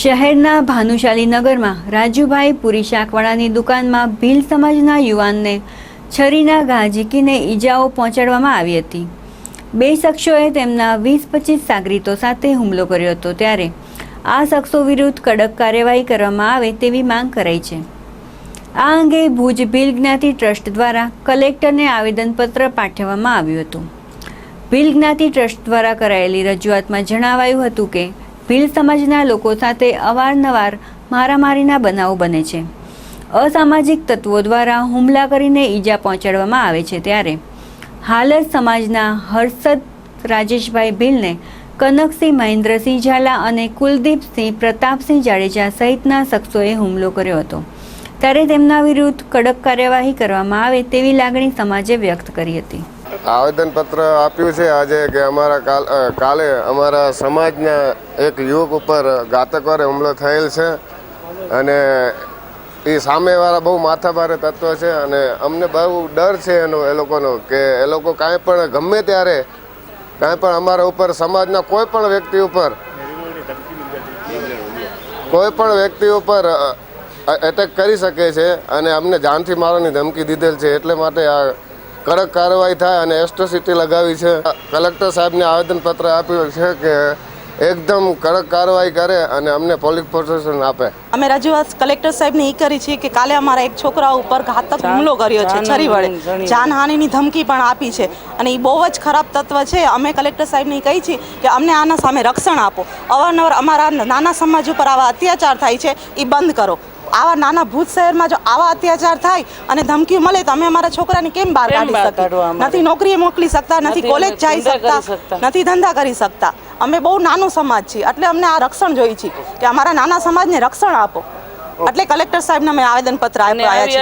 શહેરના ભાનુશાલી નગરમાં રાજુભાઈ પુરી શાકવાળાની દુકાનમાં ભીલ સમાજના યુવાનને છરીના ઘા ઝીકીને ઈજાઓ પહોંચાડવામાં આવી હતી. બે શખ્સોએ તેમના વીસ પચીસ સાગરીતો સાથે હુમલો કર્યો હતો ત્યારે આ શખ્સો વિરુદ્ધ કડક કાર્યવાહી કરવામાં આવે તેવી માંગ કરાઈ છે. આ અંગે ભુજ ભીલ જ્ઞાતિ ટ્રસ્ટ દ્વારા કલેક્ટરને આવેદનપત્ર પાઠવવામાં આવ્યું હતું. ભીલ જ્ઞાતિ ટ્રસ્ટ દ્વારા કરાયેલી રજૂઆતમાં જણાવાયું હતું કે ભીલ સમાજના લોકો સાથે અવારનવાર મારામારીના બનાવો બને છે. અસામાજિક તત્વો દ્વારા હુમલા કરીને ઈજા પહોંચાડવામાં આવે છે ત્યારે. હાલ જ સમાજના હર્ષદ રાજેશભાઈ ભીલને કનકસિંહ મહેન્દ્રસિંહ ઝાલા અને કુલદીપસિંહ પ્રતાપસિંહ જાડેજા સહિતના શખ્સોએ હુમલો કર્યો હતો. ત્યારે તેમના વિરુદ્ધ કડક કાર્યવાહી કરવામાં આવે તેવી લાગણી સમાજે વ્યક્ત કરી હતી. આવેદનપત્ર આપ્યું છે આજે કે અમારા કાલ અમારા સમાજના એક યુવક ઉપર ઘાતકવારે હુમલો થયેલ છે અને એ સામેવાળા બહુ માથાભારે તત્વ છે અને અમને બહુ ડર છે એનો, એ લોકોનો કે એ લોકો કાંઈ પણ ગમે ત્યારે કાંઈ પણ અમારા ઉપર, સમાજના કોઈ પણ વ્યક્તિ ઉપર કોઈ પણ વ્યક્તિ ઉપર એટેક કરી શકે છે અને અમને જાનથી મારવાની ધમકી દીધેલ છે. એટલે માટે આ કડક કાર્યવાહી થાય અને એસ્ટ્રોસિટી લગાવી છે. કલેક્ટર સાહેબને આવેદનપત્ર આપ્યું છે કે એકદમ કડક કાર્યવાહી કરે અને અમને પોલીસ પ્રોટેક્શન આપે. અમે રજૂઆત કલેક્ટર સાહેબને એ કરી છે કે કાલે અમારા એક છોકરા ઉપર ઘાતક હુમલો કર્યો છે છરી વડે. જાનહાનિની ધમકી પણ આપી છે. અને એ બહુ જ ખરાબ તત્વ છે. અમે કલેક્ટર સાહેબને કહી છીએ કે અમને આના સામે રક્ષણ આપો. અવારનવાર અમારા નાના સમાજ ઉપર આવા અત્યાચાર થાય છે એ બંધ કરો. આવા નાના ભૂત શહેરમાં જો આવા અત્યાચાર થાય અને ધમકી મળે તો અમે અમારા છોકરાને કેમ બહાર કાઢી શકીએ? નથી નોકરીએ મોકલી શકતા નથી કોલેજ જઈ શકતા. નથી ધંધા કરી શકતા અમે બહુ નાનો સમાજ છીએ એટલે અમને આ રક્ષણ જોઈએ છે કે અમારા નાના સમાજને રક્ષણ આપો એટલે કલેક્ટર સાહેબને અમે આવેદનપત્ર આપ્યા છે